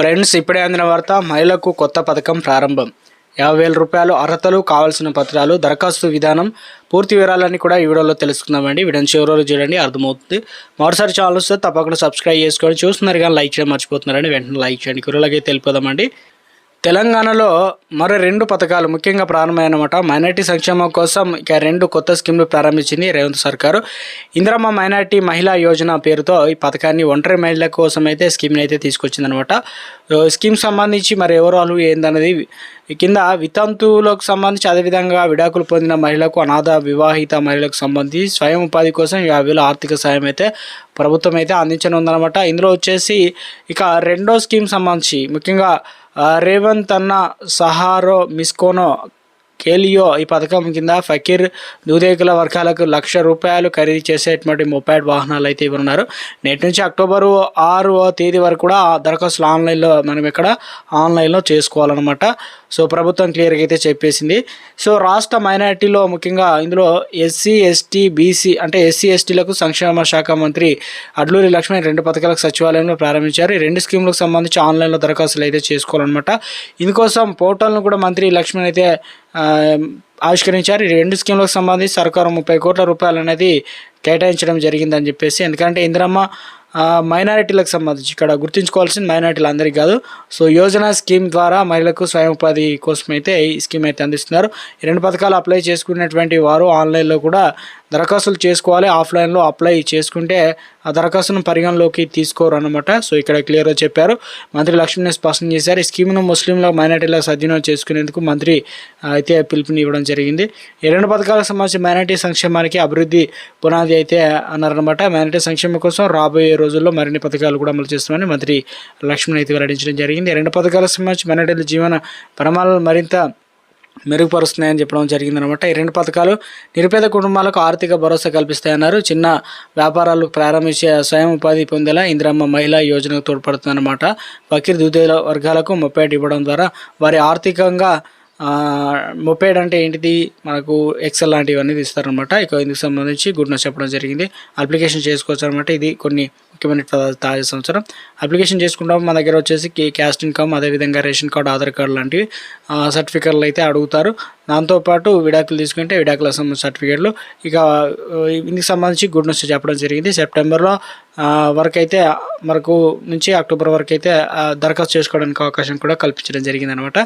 Friends ఇప్పుడే అందిన వార్త మహిళలకు కొత్త పథకం ప్రారంభం. యాభై వేల రూపాయలు అర్హతలు కావాల్సిన పత్రాలు దరఖాస్తు విధానం పూర్తి వివరాలన్నీ కూడా ఈ వీడియోలో తెలుసుకుందామండి. వీడియోని చివరి వరకు చూడండి అర్థమవుతుంది. మరోసారి ఛానల్ వస్తే తప్పకుండా సబ్స్క్రైబ్ చేసుకొని చూస్తున్నారు కానీ లైక్ చేయడం మర్చిపోతున్నారండి వెంటనే లైక్ చేయండి. కురలాగే తెలిపోదామండి. తెలంగాణలో మరో రెండు పథకాలు ముఖ్యంగా ప్రారంభమైనమాట. మైనార్టీ సంక్షేమం కోసం ఇక రెండు కొత్త స్కీమ్లు ప్రారంభించింది రేవంత్ సర్కారు. ఇందిరమ్మ మైనార్టీ మహిళా యోజన పేరుతో ఈ పథకాన్ని ఒంటరి మహిళల కోసం అయితే స్కీమ్ని అయితే తీసుకొచ్చిందనమాట స్కీమ్ సంబంధించి మరి ఎవరాలు ఏందనేది ఏందన్నది కింద వితంతువులకు సంబంధించి అదేవిధంగా విడాకులు పొందిన మహిళలకు అనాథ వివాహిత మహిళలకు సంబంధించి స్వయం ఉపాధి కోసం యాభై ఆర్థిక సాయం అయితే ప్రభుత్వం అయితే అందించనుందనమాట ఇందులో వచ్చేసి ఇక రెండో స్కీమ్ సంబంధించి ముఖ్యంగా ఆ, రేవంత్ అన్న సహారో మిస్కోనో కేలియో ఈ పథకం కింద ఫకీర్ దూదేకుల వర్గాలకు లక్ష రూపాయలు ఖరీదు చేసేటువంటి మొబైల్ వాహనాలు అయితే ఇవ్వనున్నారు నేటి నుంచి అక్టోబరు ఆరో తేదీ వరకు కూడా ఆ దరఖాస్తులు ఆన్లైన్లో మనం ఇక్కడ ఆన్లైన్లో చేసుకోవాలన్నమాట. సో ప్రభుత్వం క్లియర్గా అయితే చెప్పేసింది. సో రాష్ట్ర మైనారిటీలో ముఖ్యంగా ఇందులో ఎస్సీ ఎస్టీ బీసీ అంటే ఎస్సీ ఎస్టీలకు సంక్షేమ శాఖ మంత్రి అడ్లూరి లక్ష్మణ్ రెండు పథకాలకు సచివాలయంలో ప్రారంభించారు. ఈ రెండు స్కీములకు సంబంధించి ఆన్లైన్లో దరఖాస్తులు అయితే చేసుకోవాలన్నమాట. ఇందుకోసం పోర్టల్ను కూడా మంత్రి లక్ష్మణ్ అయితే ఆవిష్కరించారు. ఈ రెండు స్కీములకు సంబంధించి సర్కారు ముప్పై కోట్ల రూపాయలు అనేది కేటాయించడం జరిగిందని చెప్పేసి ఎందుకంటే ఇందిరమ్మ మైనారిటీలకు సంబంధించి ఇక్కడ గుర్తుంచుకోవాల్సింది మైనారిటీలు అందరికీ కాదు. సో యోజన స్కీమ్ ద్వారా మహిళలకు స్వయం ఉపాధి కోసం అయితే ఈ స్కీమ్ అయితే అందిస్తున్నారు. ఈ రెండు పథకాలు అప్లై చేసుకున్నటువంటి వారు ఆన్లైన్లో కూడా దరఖాస్తులు చేసుకోవాలి. ఆఫ్లైన్లో అప్లై చేసుకుంటే ఆ దరఖాస్తును పరిగణలోకి తీసుకోరు అనమాట సో ఇక్కడ క్లియర్గా చెప్పారు. మంత్రి లక్ష్మణ్ స్పష్టం చేశారు. ఈ స్కీమ్ను ముస్లింల మైనార్టీల సద్వినియోగం చేసుకునేందుకు మంత్రి అయితే పిలుపుని ఇవ్వడం జరిగింది. ఈ రెండు పథకాలకు సంబంధించి మైనార్టీ సంక్షేమానికి అభివృద్ధి పునాది అయితే అన్నారనమాట మైనార్టీ సంక్షేమం కోసం రాబోయే రోజుల్లో మరిన్ని పథకాలు కూడా అమలు చేస్తామని మంత్రి లక్ష్మణ్ అయితే వెల్లడించడం జరిగింది. రెండు పథకాలకు సంబంధించి మైనార్టీల జీవన ప్రమాణాలు మరింత మెరుగుపరుస్తున్నాయని చెప్పడం జరిగిందనమాట ఈ రెండు పథకాలు నిరుపేద కుటుంబాలకు ఆర్థిక భరోసా కల్పిస్తాయన్నారు. చిన్న వ్యాపారాలు ప్రారంభించే స్వయం ఉపాధి పొందేలా ఇందిరమ్మ మహిళా యోజనకు తోడ్పడుతుందన్నమాట. వకీల్ దుదేల వర్గాలకు ముప్పై ఇవ్వడం ద్వారా వారి ఆర్థికంగా మొపేడ్ అంటే ఏంటిది? మనకు ఎక్సెల్ లాంటివన్నీ ఇస్తారనమాట ఇక ఇందుకు సంబంధించి గుడ్ న్యూస్ చెప్పడం జరిగింది. అప్లికేషన్ చేసుకోవచ్చు అనమాట ఇది కొన్ని ముఖ్యమైన తాజా సంవత్సరం. అప్లికేషన్ చేసుకుంటాం. మన దగ్గర వచ్చేసి క్యాస్ట్ ఇన్కమ్ అదేవిధంగా రేషన్ కార్డు ఆధార్ కార్డు లాంటివి సర్టిఫికెట్లు అయితే అడుగుతారు. దాంతోపాటు విడాకులు తీసుకుంటే విడాకుల సంబంధించిన సర్టిఫికెట్లు ఇక ఇందుకు సంబంధించి గుడ్ న్యూస్ చెప్పడం జరిగింది. సెప్టెంబర్లో వరకు అయితే మనకు నుంచి అక్టోబర్ వరకు అయితే దరఖాస్తు చేసుకోవడానికి అవకాశం కూడా కల్పించడం జరిగింది అనమాట